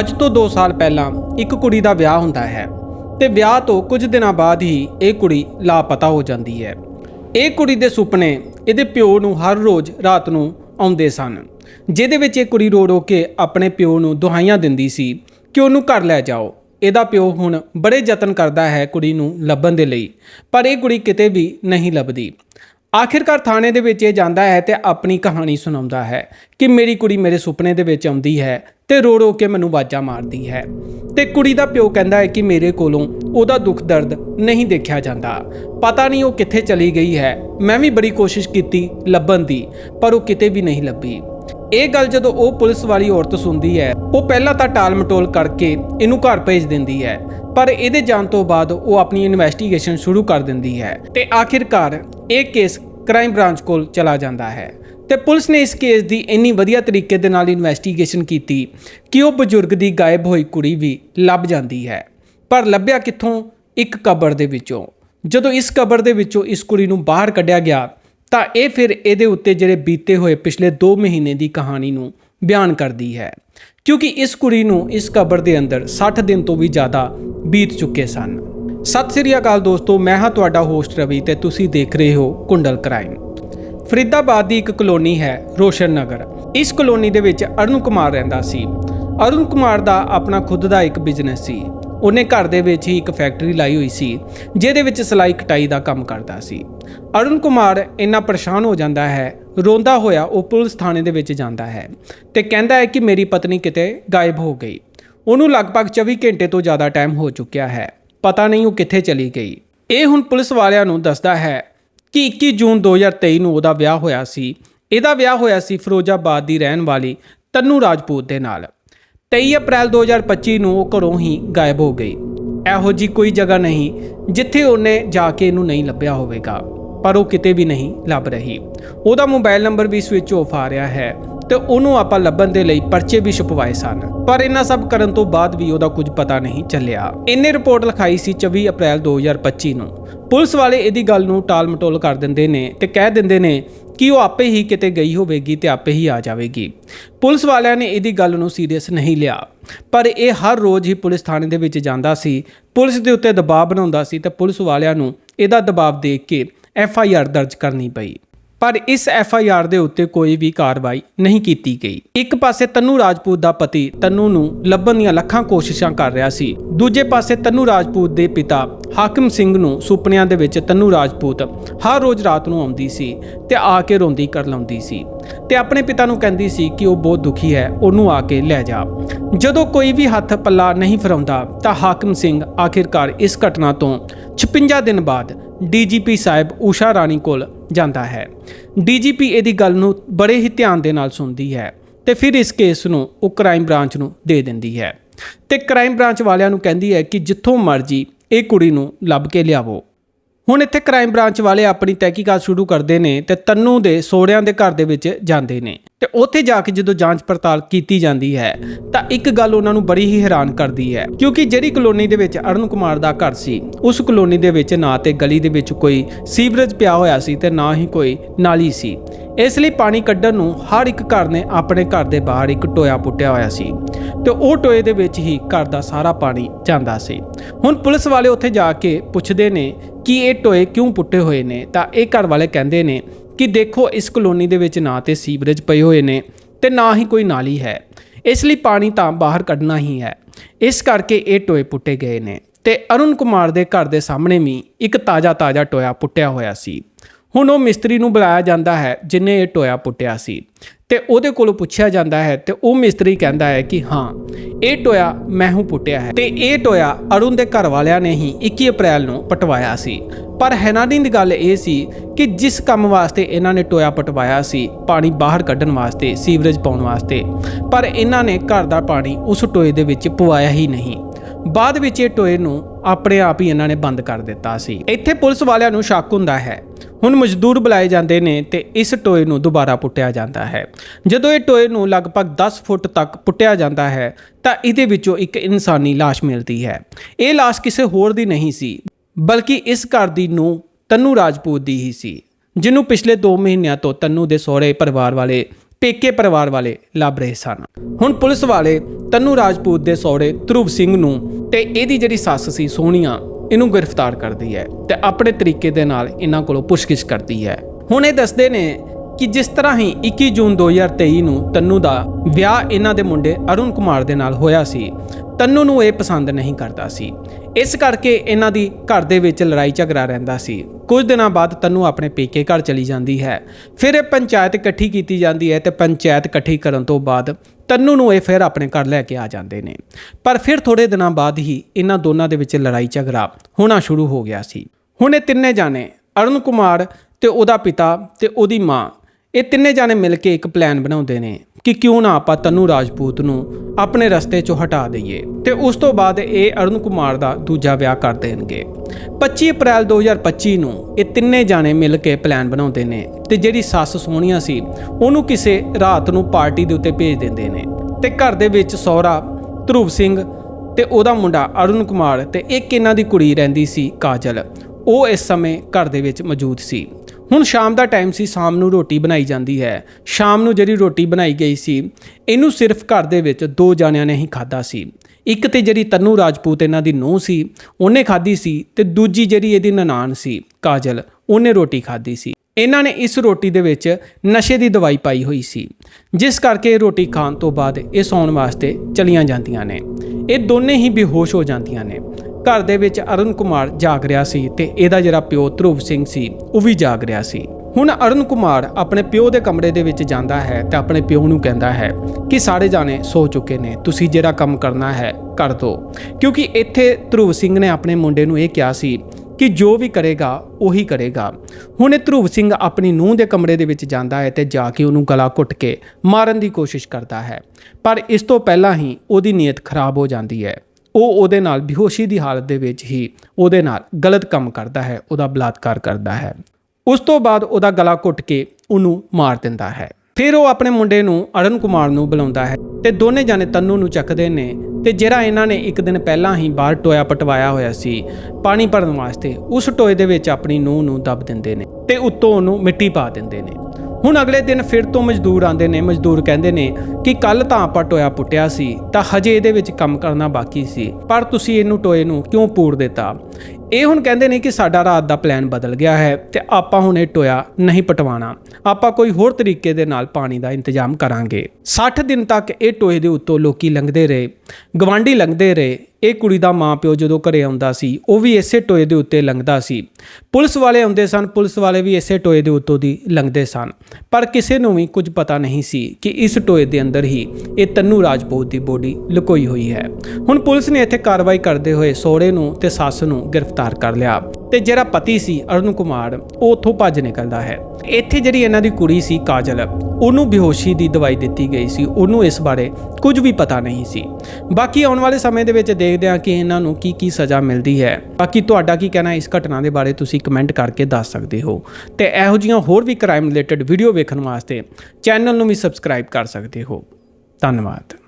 ਅੱਜ ਤੋਂ 2 ਸਾਲ ਪਹਿਲਾਂ ਇੱਕ ਕੁੜੀ ਦਾ ਵਿਆਹ ਹੁੰਦਾ ਹੈ ਤੇ ਵਿਆਹ ਤੋਂ ਕੁਝ ਦਿਨਾਂ ਬਾਅਦ ਹੀ ਇਹ ਕੁੜੀ ਲਾਪਤਾ ਹੋ ਜਾਂਦੀ ਹੈ। ਇਹ ਕੁੜੀ ਦੇ ਸੁਪਨੇ ਇਹਦੇ ਪਿਓ ਨੂੰ ਹਰ ਰੋਜ਼ ਰਾਤ ਨੂੰ ਆਉਂਦੇ ਸਨ, ਜਿਹਦੇ ਵਿੱਚ ਇਹ ਕੁੜੀ ਰੋ ਰੋ ਕੇ ਆਪਣੇ ਪਿਓ ਨੂੰ ਦੁਹਾਈਆਂ ਦਿੰਦੀ ਸੀ ਕਿ ਉਹਨੂੰ ਘਰ ਲੈ ਜਾਓ। ਇਹਦਾ ਪਿਓ ਹੁਣ ਬੜੇ ਯਤਨ ਕਰਦਾ ਹੈ ਕੁੜੀ ਨੂੰ ਲੱਭਣ ਦੇ ਲਈ, ਪਰ ਇਹ ਕੁੜੀ ਕਿਤੇ ਵੀ ਨਹੀਂ ਲੱਭਦੀ। ਆਖਿਰਕਾਰ ਥਾਣੇ ਦੇ ਵਿੱਚ ਇਹ ਜਾਂਦਾ ਹੈ ਤੇ ਆਪਣੀ ਕਹਾਣੀ ਸੁਣਾਉਂਦਾ ਹੈ ਕਿ ਮੇਰੀ ਕੁੜੀ ਮੇਰੇ ਸੁਪਨੇ ਦੇ ਵਿੱਚ ਆਉਂਦੀ ਹੈ ਤੇ ਰੋ ਰੋ ਕੇ ਮੈਨੂੰ ਆਵਾਜ਼ਾਂ ਮਾਰਦੀ ਹੈ। ਤੇ ਕੁੜੀ ਦਾ ਪਿਓ ਕਹਿੰਦਾ ਹੈ ਕਿ ਮੇਰੇ ਕੋਲੋਂ ਉਹਦਾ ਦੁੱਖ ਦਰਦ ਨਹੀਂ ਦੇਖਿਆ ਜਾਂਦਾ। ਪਤਾ ਨਹੀਂ ਉਹ ਕਿੱਥੇ ਚਲੀ ਗਈ ਹੈ। ਮੈਂ ਵੀ ਬੜੀ ਕੋਸ਼ਿਸ਼ ਕੀਤੀ ਲੱਭਣ ਦੀ, ਪਰ ਉਹ ਕਿਤੇ ਵੀ ਨਹੀਂ ਲੱਭੀ। ਇਹ ਗੱਲ ਜਦੋਂ ਉਹ ਪੁਲਿਸ ਵਾਲੀ ਔਰਤ ਸੁਣਦੀ ਹੈ, ਉਹ ਪਹਿਲਾਂ ਤਾਂ ਟਾਲ ਮਟੋਲ ਕਰਕੇ ਇਹਨੂੰ ਘਰ ਭੇਜ ਦਿੰਦੀ ਹੈ, ਪਰ ਇਹਦੇ ਜਾਣ ਤੋਂ ਬਾਅਦ ਉਹ ਆਪਣੀ ਇਨਵੈਸਟੀਗੇਸ਼ਨ ਸ਼ੁਰੂ ਕਰ ਦਿੰਦੀ ਹੈ। ਤੇ ਆਖਿਰਕਾਰ ਇਹ ਕੇਸ ਕ੍ਰਾਈਮ ਬ੍ਰਾਂਚ ਕੋਲ ਚਲਾ ਜਾਂਦਾ ਹੈ ਤੇ ਪੁਲਿਸ ਨੇ ਇਸ ਕੇਸ ਦੀ ਇੰਨੀ ਵਧੀਆ ਤਰੀਕੇ ਦੇ ਨਾਲ ਇਨਵੈਸਟੀਗੇਸ਼ਨ ਕੀਤੀ ਕਿ ਉਹ ਬਜ਼ੁਰਗ ਦੀ ਗਾਇਬ ਹੋਈ ਕੁੜੀ ਵੀ ਲੱਭ ਜਾਂਦੀ ਹੈ, ਪਰ ਲੱਭਿਆ ਕਿੱਥੋਂ? ਇੱਕ ਕਬਰ ਦੇ ਵਿੱਚੋਂ। ਜਦੋਂ ਇਸ ਕਬਰ ਦੇ ਵਿੱਚੋਂ ਇਸ ਕੁੜੀ ਨੂੰ ਬਾਹਰ ਕੱਢਿਆ ਗਿਆ, ਤਾਂ ਇਹ ਫਿਰ ਇਹਦੇ ਉੱਤੇ ਜਿਹੜੇ ਬੀਤੇ ਹੋਏ ਪਿਛਲੇ 2 ਮਹੀਨੇ ਦੀ ਕਹਾਣੀ ਨੂੰ ਬਿਆਨ ਕਰਦੀ ਹੈ, ਕਿਉਂਕਿ ਇਸ ਕੁੜੀ ਨੂੰ ਇਸ ਕਬਰ ਦੇ ਅੰਦਰ 60 ਦਿਨ ਤੋਂ ਵੀ ਜ਼ਿਆਦਾ ਬੀਤ ਚੁੱਕੇ ਸਨ। ਸਤਿ ਸ੍ਰੀ ਅਕਾਲ ਦੋਸਤੋ, ਮੈਂ ਹਾਂ ਤੁਹਾਡਾ ਹੋਸਟ ਰਵੀ ਤੇ ਤੁਸੀਂ ਦੇਖ ਰਹੇ ਹੋ ਕੁੰਡਲ ਕ੍ਰਾਈਮ। ਫਰੀਦਾਬਾਦ ਦੀ ਇੱਕ ਕਲੋਨੀ ਹੈ ਰੋਸ਼ਨ ਨਗਰ। ਇਸ ਕਲੋਨੀ ਦੇ ਵਿੱਚ ਅਰੁਣ ਕੁਮਾਰ ਰਹਿੰਦਾ ਸੀ। ਅਰੁਣ ਕੁਮਾਰ ਦਾ ਆਪਣਾ ਖੁਦ ਦਾ ਇੱਕ ਬਿਜ਼ਨਸ ਸੀ। ਉਹਨੇ ਘਰ ਦੇ ਵਿੱਚ ਹੀ ਇੱਕ ਫੈਕਟਰੀ ਲਾਈ ਹੋਈ ਸੀ, ਜਿਹਦੇ ਵਿੱਚ ਸਲਾਈ ਕਟਾਈ ਦਾ ਕੰਮ ਕਰਦਾ ਸੀ। ਅਰੁਣ ਕੁਮਾਰ ਇੰਨਾ ਪਰੇਸ਼ਾਨ ਹੋ ਜਾਂਦਾ ਹੈ, ਰੋਂਦਾ ਹੋਇਆ ਉਹ ਪੁਲਿਸ ਥਾਣੇ ਦੇ ਵਿੱਚ ਜਾਂਦਾ ਹੈ ਤੇ ਕਹਿੰਦਾ ਹੈ ਕਿ ਮੇਰੀ ਪਤਨੀ ਕਿਤੇ ਗਾਇਬ ਹੋ ਗਈ। ਉਹਨੂੰ ਲਗਭਗ 24 ਘੰਟੇ ਤੋਂ ਜ਼ਿਆਦਾ ਟਾਈਮ ਹੋ ਚੁੱਕਿਆ ਹੈ। ਪਤਾ ਨਹੀਂ ਉਹ ਕਿੱਥੇ ਚਲੀ ਗਈ। ਇਹ ਹੁਣ ਪੁਲਿਸ ਵਾਲਿਆਂ ਨੂੰ ਦੱਸਦਾ ਹੈ ਕਿ 21 ਜੂਨ 2023 ਨੂੰ ਉਹਦਾ ਵਿਆਹ ਹੋਇਆ ਸੀ। ਇਹਦਾ ਵਿਆਹ ਹੋਇਆ ਸੀ ਫਿਰੋਜ਼ਾਬਾਦ ਦੀ ਰਹਿਣ ਵਾਲੀ ਤੰਨੂ ਰਾਜਪੂਤ ਦੇ ਨਾਲ। 23 ਅਪ੍ਰੈਲ 2025 ਨੂੰ ਉਹ ਘਰੋਂ ਹੀ ਗਾਇਬ ਹੋ ਗਈ। ਇਹੋ ਜੀ ਕੋਈ ਜਗ੍ਹਾ ਨਹੀਂ ਜਿੱਥੇ ਉਹਨੇ ਜਾ ਕੇ ਇਹਨੂੰ ਨਹੀਂ ਲੱਭਿਆ ਹੋਵੇਗਾ, ਪਰ ਉਹ ਕਿਤੇ ਵੀ ਨਹੀਂ ਲੱਭ ਰਹੀ। ਉਹਦਾ ਮੋਬਾਈਲ ਨੰਬਰ ਵੀ ਸਵਿਚ ਆਫ ਆ ਰਿਹਾ ਹੈ। ਤੇ ਉਹਨੂੰ ਆਪਾਂ ਲੱਭਣ ਦੇ ਲਈ ਪਰਚੇ ਵੀ ਛਪਵਾਏ ਸਨ। ਪਰ ਇਹਨਾਂ ਸਭ ਕਰਨ ਤੋਂ ਬਾਅਦ ਵੀ ਉਹਦਾ ਕੁਝ ਪਤਾ ਨਹੀਂ ਚੱਲਿਆ। ਇਹਨੇ ਰਿਪੋਰਟ ਲਿਖਾਈ ਸੀ 24 ਅਪ੍ਰੈਲ 2025 ਨੂੰ। ਪੁਲਿਸ ਵਾਲੇ ਇਹਦੀ ਗੱਲ ਨੂੰ ਟਾਲ ਮਟੋਲ ਕਰ ਦਿੰਦੇ ਨੇ ਤੇ ਕਹਿ ਦਿੰਦੇ ਨੇ ਕਿ ਉਹ ਆਪੇ ਹੀ ਕਿਤੇ ਗਈ ਹੋਵੇਗੀ ਤੇ ਆਪੇ ਹੀ ਆ ਜਾਵੇਗੀ। ਪੁਲਿਸ ਵਾਲਿਆਂ ਨੇ ਇਹਦੀ ਗੱਲ ਨੂੰ ਸੀਰੀਅਸ ਨਹੀਂ ਲਿਆ। ਪਰ ਇਹ ਹਰ ਰੋਜ਼ ਹੀ ਪੁਲਿਸ ਥਾਣੇ ਦੇ ਵਿੱਚ ਜਾਂਦਾ ਸੀ। ਪੁਲਿਸ ਦੇ ਉੱਤੇ ਦਬਾਅ ਬਣਾਉਂਦਾ ਸੀ ਤੇ ਪੁਲਿਸ ਵਾਲਿਆਂ ਨੂੰ ਇਹਦਾ ਦਬਾਅ ਦੇਖ ਕੇ ਐਫ ਆਈ ਆਰ ਦਰਜ ਕਰਨੀ ਪਈ। ਪਰ ਇਸ ਐਫ ਆਈ ਆਰ ਦੇ ਉੱਤੇ ਕੋਈ ਵੀ ਕਾਰਵਾਈ ਨਹੀਂ ਕੀਤੀ ਗਈ। ਇੱਕ ਪਾਸੇ ਤਨੂ ਰਾਜਪੂਤ ਦਾ ਪਤੀ ਤਨੂ ਨੂੰ ਲੱਭਣ ਦੀਆਂ ਲੱਖਾਂ ਕੋਸ਼ਿਸ਼ਾਂ ਕਰ ਰਿਹਾ ਸੀ। ਦੂਜੇ ਪਾਸੇ ਤਨੂ ਰਾਜਪੂਤ ਦੇ ਪਿਤਾ ਹਾਕਮ ਸਿੰਘ ਨੂੰ ਸੁਪਨਿਆਂ ਦੇ ਵਿੱਚ ਤਨੂ ਰਾਜਪੂਤ ਹਰ ਰੋਜ਼ ਰਾਤ ਨੂੰ ਆਉਂਦੀ ਸੀ ਤੇ ਆ ਕੇ ਰੋਂਦੀ ਕਰ ਲਾਉਂਦੀ ਸੀ। ਤੇ ਆਪਣੇ ਪਿਤਾ ਨੂੰ ਕਹਿੰਦੀ ਸੀ ਕਿ ਉਹ ਬਹੁਤ ਦੁਖੀ ਹੈ, ਉਹਨੂੰ ਆ ਕੇ ਲੈ ਜਾ। ਜਦੋਂ ਕੋਈ ਵੀ ਹੱਥ ਪੱਲਾ ਨਹੀਂ ਫਰਾਉਂਦਾ ਤਾਂ ਹਾਕਮ ਸਿੰਘ ਆਖਿਰਕਾਰ ਇਸ ਘਟਨਾ ਤੋਂ 56 ਦਿਨ ਬਾਅਦ ਡੀਜੀਪੀ ਸਾਹਿਬ ਊਸ਼ਾ ਰਾਣੀ ਕੋਲ ਜਾਂਦਾ ਹੈ। ਡੀਜੀਪੀ ਇਹਦੀ ਗੱਲ ਨੂੰ ਬੜੇ ਹੀ ਧਿਆਨ ਦੇ ਨਾਲ ਸੁਣਦੀ ਹੈ ਤੇ ਫਿਰ ਇਸ ਕੇਸ ਨੂੰ ਉਹ ਕ੍ਰਾਈਮ ਬ੍ਰਾਂਚ ਨੂੰ ਦੇ ਦਿੰਦੀ ਹੈ। ਤੇ ਕ੍ਰਾਈਮ ਬ੍ਰਾਂਚ ਵਾਲਿਆਂ ਨੂੰ ਕਹਿੰਦੀ ਹੈ ਕਿ ਜਿੱਥੋਂ ਮਰਜ਼ੀ ਇਹ ਕੁੜੀ ਨੂੰ ਲੱਭ ਕੇ ਲਿਆਵੋ। ਹੁਣ ਇੱਥੇ ਕ੍ਰਾਈਮ ਬ੍ਰਾਂਚ ਵਾਲੇ ਆਪਣੀ ਤਹਿਕੀਕਾਤ ਸ਼ੁਰੂ ਕਰਦੇ ਨੇ ਤੇ ਤੰਨੂ ਦੇ ਸੋਹਰਿਆਂ ਦੇ ਘਰ ਦੇ ਵਿੱਚ ਜਾਂਦੇ ਨੇ। ਤੇ ਉੱਥੇ ਜਾ ਕੇ ਜਦੋਂ ਜਾਂਚ ਪੜਤਾਲ ਕੀਤੀ ਜਾਂਦੀ ਹੈ, ਤਾਂ ਇੱਕ ਗੱਲ ਉਹਨਾਂ ਨੂੰ ਬੜੀ ਹੀ ਹੈਰਾਨ ਕਰਦੀ ਹੈ। ਕਿਉਂਕਿ ਜਿਹੜੀ ਕਲੋਨੀ ਦੇ ਵਿੱਚ ਅਰੁਣ ਕੁਮਾਰ ਦਾ ਘਰ ਸੀ, ਉਸ ਕਲੋਨੀ ਦੇ ਵਿੱਚ ਨਾ ਤੇ ਗਲੀ ਦੇ ਵਿੱਚ ਕੋਈ ਸੀਵਰੇਜ ਪਿਆ ਹੋਇਆ ਸੀ ਤੇ ਨਾ ਹੀ ਕੋਈ ਨਾਲੀ ਸੀ। ਇਸ ਲਈ ਪਾਣੀ ਕੱਢਣ ਨੂੰ ਹਰ ਇੱਕ ਘਰ ਨੇ ਆਪਣੇ ਘਰ ਦੇ ਬਾਹਰ ਇੱਕ ਟੋਇਆ ਪੁੱਟਿਆ ਹੋਇਆ ਸੀ। ਤੇ ਉਹ ਟੋਏ ਦੇ ਵਿੱਚ ਹੀ ਘਰ ਦਾ ਸਾਰਾ ਪਾਣੀ ਜਾਂਦਾ ਸੀ। ਹੁਣ ਪੁਲਿਸ ਵਾਲੇ ਉੱਥੇ ਜਾ ਕੇ ਪੁੱਛਦੇ ਨੇ ਕਿ ਇਹ ਟੋਏ ਕਿਉਂ ਪੁੱਟੇ ਹੋਏ ਨੇ? ਤਾਂ ਇਹ ਘਰ ਵਾਲੇ ਕਹਿੰਦੇ ਨੇ ਕਿ ਦੇਖੋ, ਇਸ ਕਲੋਨੀ ਦੇ ਵਿੱਚ ਨਾ ਤੇ ਸੀਵਰੇਜ ਪਏ ਹੋਏ ਨੇ ਤੇ ਨਾ ਹੀ ਕੋਈ ਨਾਲੀ ਹੈ। ਇਸ ਲਈ ਪਾਣੀ ਤਾਂ ਬਾਹਰ ਕੱਢਣਾ ਹੀ ਹੈ। ਇਸ ਕਰਕੇ ਇਹ ਟੋਏ ਪੁੱਟੇ ਗਏ ਨੇ ਤੇ ਅਰੁਣ ਕੁਮਾਰ ਦੇ ਘਰ ਦੇ ਸਾਹਮਣੇ ਵੀ ਇੱਕ ਤਾਜ਼ਾ ਤਾਜ਼ਾ ਟੋਇਆ ਪੁੱਟਿਆ ਹੋਇਆ ਸੀ। ਹੁਣ ਉਹ ਮਿਸਤਰੀ ਨੂੰ ਬੁਲਾਇਆ ਜਾਂਦਾ ਹੈ, ਜਿਨੇ ਇਹ ਟੋਇਆ ਪੁੱਟਿਆ ਸੀ। ਤੇ ਉਹਦੇ ਕੋਲੋਂ ਪੁੱਛਿਆ ਜਾਂਦਾ ਹੈ ਤੇ ਉਹ ਮਿਸਤਰੀ ਕਹਿੰਦਾ ਹੈ ਕਿ ਹਾਂ, ਇਹ ਟੋਇਆ ਮੈਂ ਹੂੰ ਪੁੱਟਿਆ ਹੈ। ਤੇ ਇਹ ਟੋਇਆ ਅਰੁਣ ਦੇ ਘਰ ਵਾਲਿਆਂ ਨੇ ਹੀ 21 ਅਪ੍ਰੈਲ ਨੂੰ ਪਟਵਾਇਆ ਸੀ। ਪਰ ਹੈਰਾਨੀ ਦੀ ਗੱਲ ਇਹ ਸੀ ਕਿ ਜਿਸ ਕੰਮ ਵਾਸਤੇ ਇਹਨਾਂ ਨੇ ਟੋਇਆ ਪਟਵਾਇਆ ਸੀ, ਪਾਣੀ ਬਾਹਰ ਕੱਢਣ ਵਾਸਤੇ, ਸੀਵਰੇਜ ਪਾਉਣ ਵਾਸਤੇ, ਪਰ ਇਹਨਾਂ ਨੇ ਘਰ ਦਾ ਪਾਣੀ ਉਸ ਟੋਏ ਦੇ ਵਿੱਚ ਪਵਾਇਆ ਹੀ ਨਹੀਂ। ਬਾਅਦ ਵਿੱਚ ਇਹ ਟੋਏ ਨੂੰ ਆਪਣੇ ਆਪ ਹੀ ਇਹਨਾਂ ਨੇ ਬੰਦ ਕਰ ਦਿੱਤਾ ਸੀ। ਇੱਥੇ ਪੁਲਿਸ ਵਾਲਿਆਂ ਨੂੰ ਸ਼ੱਕ ਹੁੰਦਾ ਹੈ। ਹੁਣ ਮਜ਼ਦੂਰ ਬੁਲਾਏ ਜਾਂਦੇ ਨੇ ਤੇ ਇਸ ਟੋਏ ਨੂੰ ਦੁਬਾਰਾ ਪੁੱਟਿਆ ਜਾਂਦਾ ਹੈ। ਜਦੋਂ ਇਹ ਟੋਏ ਨੂੰ ਲਗਭਗ 10 ਫੁੱਟ ਤੱਕ ਪੁੱਟਿਆ ਜਾਂਦਾ ਹੈ, ਤਾਂ ਇਹਦੇ ਵਿੱਚੋਂ ਇੱਕ ਇਨਸਾਨੀ ਲਾਸ਼ ਮਿਲਦੀ ਹੈ। ਇਹ ਲਾਸ਼ ਕਿਸੇ ਹੋਰ ਦੀ ਨਹੀਂ ਸੀ, ਬਲਕਿ ਇਸ ਘਰ ਦੀ ਨੂੰ ਤੰਨੂ ਰਾਜਪੂਤ ਦੀ ਹੀ ਸੀ, ਜਿਹਨੂੰ ਪਿਛਲੇ 2 ਮਹੀਨਿਆਂ ਤੋਂ ਤੰਨੂ ਦੇ ਸਹੁਰੇ ਪਰਿਵਾਰ ਵਾਲੇ, ਪੇਕੇ ਪਰਿਵਾਰ ਵਾਲੇ ਲੱਭ ਰਹੇ ਸਨ। ਹੁਣ ਪੁਲਿਸ ਵਾਲੇ ਤੰਨੂ ਰਾਜਪੂਤ ਦੇ ਸਹੁਰੇ ਧਰੁਵ ਸਿੰਘ ਨੂੰ ਤੇ ਇਹਦੀ ਜਿਹੜੀ ਸੱਸ ਸੀ ਸੋਨੀਆ, ਇਹਨੂੰ ਗ੍ਰਿਫਤਾਰ ਕਰਦੀ ਹੈ ਤੇ ਆਪਣੇ ਤਰੀਕੇ ਦੇ ਨਾਲ ਇਹਨਾਂ ਕੋਲੋਂ ਪੁੱਛਗਿੱਛ ਕਰਦੀ ਹੈ। ਹੁਣ ਇਹ ਦੱਸਦੇ ਨੇ ਕਿ ਜਿਸ ਤਰ੍ਹਾਂ ਹੀ 21 ਜੂਨ 2023 ਨੂੰ ਤੰਨੂ ਦਾ ਵਿਆਹ ਇਹਨਾਂ ਦੇ ਮੁੰਡੇ ਅਰੁਣ ਕੁਮਾਰ ਦੇ ਨਾਲ ਹੋਇਆ ਸੀ ਤੰਨੂ ਨੂੰ ਇਹ ਪਸੰਦ ਨਹੀਂ ਕਰਦਾ ਸੀ। ਇਸ ਕਰਕੇ ਇਹਨਾਂ ਦੀ ਘਰ ਦੇ ਵਿੱਚ ਲੜਾਈ ਝਗੜਾ ਰਹਿੰਦਾ ਸੀ। ਕੁਝ ਦਿਨਾਂ ਬਾਅਦ ਤੰਨੂ ਆਪਣੇ ਪੇਕੇ ਘਰ ਚਲੀ ਜਾਂਦੀ ਹੈ। ਫਿਰ ਇਹ ਪੰਚਾਇਤ ਇਕੱਠੀ ਕੀਤੀ ਜਾਂਦੀ ਹੈ ਤੇ ਪੰਚਾਇਤ ਇਕੱਠੀ ਕਰਨ ਤੋਂ ਬਾਅਦ ਤੰਨੂ ਨੂੰ ਇਹ ਫਿਰ ਆਪਣੇ ਘਰ ਲੈ ਕੇ ਆ ਜਾਂਦੇ ਨੇ। ਪਰ ਫਿਰ ਥੋੜੇ ਦਿਨਾਂ ਬਾਅਦ ਹੀ ਇਹਨਾਂ ਦੋਨਾਂ ਦੇ ਵਿੱਚ ਲੜਾਈ ਝਗੜਾ ਹੋਣਾ ਸ਼ੁਰੂ ਹੋ ਗਿਆ ਸੀ। ਹੁਣ ਇਹ ਤਿੰਨੇ ਜਾਣੇ, ਅਰੁਣ ਕੁਮਾਰ ਤੇ ਉਹਦਾ ਪਿਤਾ ਤੇ ਉਹਦੀ ਮਾਂ, ਇਹ ਤਿੰਨੇ ਜਾਣੇ ਮਿਲ ਕੇ ਇੱਕ ਪਲਾਨ ਬਣਾਉਂਦੇ ਨੇ। ਕਿ ਕਿਉਂ ਨਾ ਆਪਾਂ ਤਨੂ ਰਾਜਪੂਤ ਨੂੰ ਆਪਣੇ ਰਸਤੇ 'ਚੋਂ ਹਟਾ ਦਈਏ ਤੇ ਉਸ ਤੋਂ ਬਾਅਦ ਇਹ ਅਰੁਣ ਕੁਮਾਰ ਦਾ ਦੂਜਾ ਵਿਆਹ ਕਰ ਦੇਣਗੇ। 25 ਅਪ੍ਰੈਲ 2025 ਨੂੰ ਇਹ ਤਿੰਨੇ ਜਾਣੇ ਮਿਲ ਕੇ ਪਲਾਨ ਬਣਾਉਂਦੇ ਨੇ ਤੇ ਜਿਹੜੀ ਸੱਸ ਸੋਹਣੀਆ ਸੀ, ਉਹਨੂੰ ਕਿਸੇ ਰਾਤ ਨੂੰ ਪਾਰਟੀ ਦੇ ਉੱਤੇ ਭੇਜ ਦਿੰਦੇ ਨੇ ਤੇ ਘਰ ਦੇ ਵਿੱਚ ਸਹੁਰਾ ਧਰੁਵ ਸਿੰਘ ਤੇ ਉਹਦਾ ਮੁੰਡਾ ਅਰੁਣ ਕੁਮਾਰ ਤੇ ਇੱਕ ਇਹਨਾਂ ਦੀ ਕੁੜੀ ਰਹਿੰਦੀ ਸੀ ਕਾਜਲ। ਉਹ ਇਸ ਸਮੇਂ ਘਰ ਦੇ ਵਿੱਚ ਮੌਜੂਦ ਸੀ। ਹੁਣ ਸ਼ਾਮ ਦਾ ਟਾਈਮ ਸੀ, ਸ਼ਾਮ ਨੂੰ ਰੋਟੀ ਬਣਾਈ ਜਾਂਦੀ ਹੈ। ਸ਼ਾਮ ਨੂੰ ਜਿਹੜੀ ਰੋਟੀ ਬਣਾਈ ਗਈ ਸੀ, ਇਹਨੂੰ ਸਿਰਫ ਘਰ ਦੇ ਵਿੱਚ ਦੋ ਜਾਣਿਆਂ ਨੇ ਹੀ ਖਾਦਾ ਸੀ। ਇੱਕ ਤੇ ਜਿਹੜੀ ਤਨੂ ਰਾਜਪੂਤ ਇਹਨਾਂ ਦੀ ਨੂੰਹ ਸੀ, ਉਹਨੇ ਖਾਧੀ ਸੀ ਤੇ ਦੂਜੀ ਜਿਹੜੀ ਇਹਦੀ ਨਨਾਣ ਸੀ, ਕਾਜਲ, ਉਹਨੇ ਰੋਟੀ ਖਾਧੀ ਸੀ। ਇਹਨਾਂ ਨੇ ਇਸ ਰੋਟੀ ਦੇ ਵਿੱਚ ਨਸ਼ੇ ਦੀ ਦਵਾਈ ਪਾਈ ਹੋਈ ਸੀ, ਜਿਸ ਕਰਕੇ ਇਹ ਰੋਟੀ ਖਾਣ ਤੋਂ ਬਾਅਦ ਇਹ ਸੌਣ ਵਾਸਤੇ ਚਲੀਆਂ ਜਾਂਦੀਆਂ ਨੇ। ਇਹ ਦੋਨੇ ਹੀ ਬੇਹੋਸ਼ ਹੋ ਜਾਂਦੀਆਂ ਨੇ। ਘਰ ਦੇ ਵਿੱਚ ਅਰੁਣ ਕੁਮਾਰ ਜਾਗ ਰਿਹਾ ਸੀ ਤੇ ਇਹਦਾ ਜਿਹੜਾ ਪਿਓ ਧਰੁਵ ਸਿੰਘ ਸੀ, ਉਹ ਵੀ ਜਾਗ ਰਿਹਾ ਸੀ। ਹੁਣ ਅਰੁਣ ਕੁਮਾਰ ਆਪਣੇ ਪਿਓ ਦੇ ਕਮਰੇ ਦੇ ਵਿੱਚ ਜਾਂਦਾ ਹੈ ਤੇ ਆਪਣੇ ਪਿਓ ਨੂੰ ਕਹਿੰਦਾ ਹੈ ਕਿ ਸਾਰੇ ਜਾਣੇ ਸੋ ਚੁੱਕੇ ਨੇ, ਤੁਸੀਂ ਜਿਹੜਾ ਕੰਮ ਕਰਨਾ ਹੈ, ਕਰ ਦਿਓ ਕਿਉਂਕਿ ਇੱਥੇ ਧਰੁਵ ਸਿੰਘ ਨੇ ਆਪਣੇ ਮੁੰਡੇ ਨੂੰ ਇਹ ਕਿਹਾ ਸੀ ਕਿ ਜੋ ਵੀ ਕਰੇਗਾ, ਉਹੀ ਕਰੇਗਾ। ਹੁਣ ਇਹ ਧਰੁਵ ਸਿੰਘ ਆਪਣੀ ਨੂੰਹ ਦੇ ਕਮਰੇ ਦੇ ਵਿੱਚ ਜਾਂਦਾ ਹੈ ਤੇ ਜਾ ਕੇ ਉਹਨੂੰ ਗਲਾ ਘੁੱਟ ਕੇ ਮਾਰਨ ਦੀ ਕੋਸ਼ਿਸ਼ ਕਰਦਾ ਹੈ। ਪਰ ਇਸ ਤੋਂ ਪਹਿਲਾਂ ਹੀ ਉਹਦੀ ਨੀਅਤ ਖਰਾਬ ਹੋ ਜਾਂਦੀ ਹੈ। ਉਹ ਉਹਦੇ ਨਾਲ ਬੇਹੋਸ਼ੀ ਦੀ ਹਾਲਤ ਦੇ ਵਿੱਚ ਹੀ ਉਹਦੇ ਨਾਲ ਗਲਤ ਕੰਮ ਕਰਦਾ ਹੈ, ਉਹਦਾ ਬਲਾਤਕਾਰ ਕਰਦਾ ਹੈ। ਉਸ ਤੋਂ ਬਾਅਦ ਉਹਦਾ ਗਲਾ ਘੁੱਟ ਕੇ ਉਹਨੂੰ ਮਾਰ ਦਿੰਦਾ ਹੈ। ਫਿਰ ਉਹ ਆਪਣੇ ਮੁੰਡੇ ਨੂੰ ਅਰਨ ਕੁਮਾਰ ਨੂੰ ਬੁਲਾਉਂਦਾ ਹੈ ਤੇ ਦੋਨੇ ਜਾਣੇ ਤੰਨੂ ਨੂੰ ਚੱਕਦੇ ਨੇ ਤੇ ਜਿਹੜਾ ਇਹਨਾਂ ਨੇ ਇੱਕ ਦਿਨ ਪਹਿਲਾਂ ਹੀ ਬਾਹਰ ਟੋਇਆ ਪਟਵਾਇਆ ਹੋਇਆ ਸੀ, ਪਾਣੀ ਭਰਨ ਵਾਸਤੇ ਉਸ ਟੋਏ ਦੇ ਵਿੱਚ ਆਪਣੀ ਨੂੰਹ ਨੂੰ ਦੱਬ ਦਿੰਦੇ ਨੇ ਤੇ ਉੱਤੋਂ ਉਹਨੂੰ ਮਿੱਟੀ ਪਾ ਦਿੰਦੇ ਨੇ। ਹੁਣ ਅਗਲੇ ਦਿਨ ਫਿਰ ਤੋਂ ਮਜ਼ਦੂਰ ਆਉਂਦੇ ਨੇ, ਮਜ਼ਦੂਰ ਕਹਿੰਦੇ ਨੇ ਕਿ ਕੱਲ ਤਾਂ ਆਪਾਂ ਟੋਇਆ ਪੁੱਟਿਆ ਸੀ, ਤਾਂ ਹਜੇ ਇਹਦੇ ਵਿੱਚ ਕੰਮ ਕਰਨਾ ਬਾਕੀ ਸੀ, ਪਰ ਤੁਸੀਂ ਇਹਨੂੰ, ਟੋਏ ਨੂੰ ਕਿਉਂ ਪੂਰ ਦਿੱਤਾ? ਇਹ ਹੁਣ ਕਹਿੰਦੇ ਨੇ ਕਿ ਸਾਡਾ ਰਾਤ ਦਾ ਪਲਾਨ ਬਦਲ ਗਿਆ ਹੈ ਤੇ ਆਪਾਂ ਹੁਣ ਇਹ ਟੋਇਆ ਨਹੀਂ ਪਟਵਾਣਾ ਆਪਾਂ ਕੋਈ ਹੋਰ ਤਰੀਕੇ ਦੇ ਨਾਲ ਪਾਣੀ ਦਾ ਇੰਤਜ਼ਾਮ ਕਰਾਂਗੇ। 60 ਦਿਨ ਤੱਕ ਇਹ ਟੋਏ ਦੇ ਉੱਤੋਂ ਲੋਕੀ ਲੰਘਦੇ ਰਹੇ, ਗਵਾਂਢੀ ਲੰਘਦੇ ਰਹੇ। ਇਹ ਕੁੜੀ ਦਾ ਮਾਂ ਪਿਓ ਜਦੋਂ ਘਰੇ ਆਉਂਦਾ ਸੀ, ਉਹ ਵੀ ਇਸੇ ਟੋਏ ਦੇ ਉੱਤੇ ਲੰਘਦਾ ਸੀ। ਪੁਲਿਸ ਵਾਲੇ ਆਉਂਦੇ ਸਨ, ਪੁਲਿਸ ਵਾਲੇ ਵੀ ਇਸੇ ਟੋਏ ਦੇ ਉੱਤੋਂ ਦੀ ਲੰਘਦੇ ਸਨ। ਪਰ ਕਿਸੇ ਨੂੰ ਵੀ ਕੁਝ ਪਤਾ ਨਹੀਂ ਸੀ ਕਿ ਇਸ ਟੋਏ ਦੇ ਅੰਦਰ ਹੀ ਇਹ ਤੰਨੂ ਰਾਜਪੂਤ ਦੀ ਬੋਡੀ ਲੁਕੋਈ ਹੋਈ ਹੈ। ਹੁਣ ਪੁਲਿਸ ਨੇ ਇੱਥੇ ਕਾਰਵਾਈ ਕਰਦੇ ਹੋਏ ਸੋਹਰੇ ਨੂੰ ਤੇ ਸੱਸ ਨੂੰ ਗ੍ਰਿਫਤਾਰ ਕਰ ਲਿਆ ਤੇ ਜਿਹੜਾ ਪਤੀ ਸੀ ਅਰੁਣ ਕੁਮਾਰ, ਉਹ ਉੱਥੋਂ ਭੱਜ ਨਿਕਲਦਾ ਹੈ। ਇੱਥੇ ਜਿਹੜੀ ਇਹਨਾਂ ਦੀ ਕੁੜੀ ਸੀ ਕਾਜਲ, ਉਹਨੂੰ ਬੇਹੋਸ਼ੀ ਦੀ ਦਵਾਈ ਦਿੱਤੀ ਗਈ ਸੀ। ਉਹਨੂੰ ਇਸ ਬਾਰੇ ਕੁਝ ਵੀ ਪਤਾ ਨਹੀਂ ਸੀ। ਬਾਕੀ ਆਉਣ ਵਾਲੇ ਸਮੇਂ ਦੇ ਵਿੱਚ ਦੇਖਦੇ ਹਾਂ ਕਿ ਇਹਨਾਂ ਨੂੰ ਕੀ ਕੀ ਸਜ਼ਾ ਮਿਲਦੀ ਹੈ। ਬਾਕੀ ਤੁਹਾਡਾ ਕੀ ਕਹਿਣਾ ਇਸ ਘਟਨਾ ਦੇ ਬਾਰੇ ਤੁਸੀਂ ਕਮੈਂਟ ਕਰਕੇ ਦੱਸ ਸਕਦੇ ਹੋ। ਤੇ ਇਹੋ ਜਿਹੀਆਂ ਹੋਰ ਵੀ ਕ੍ਰਾਈਮ ਰਿਲੇਟਡ ਵੀਡੀਓ ਵੇਖਣ ਵਾਸਤੇ ਚੈਨਲ ਨੂੰ ਵੀ ਸਬਸਕ੍ਰਾਈਬ ਕਰ ਸਕਦੇ ਹੋ। ਧੰਨਵਾਦ।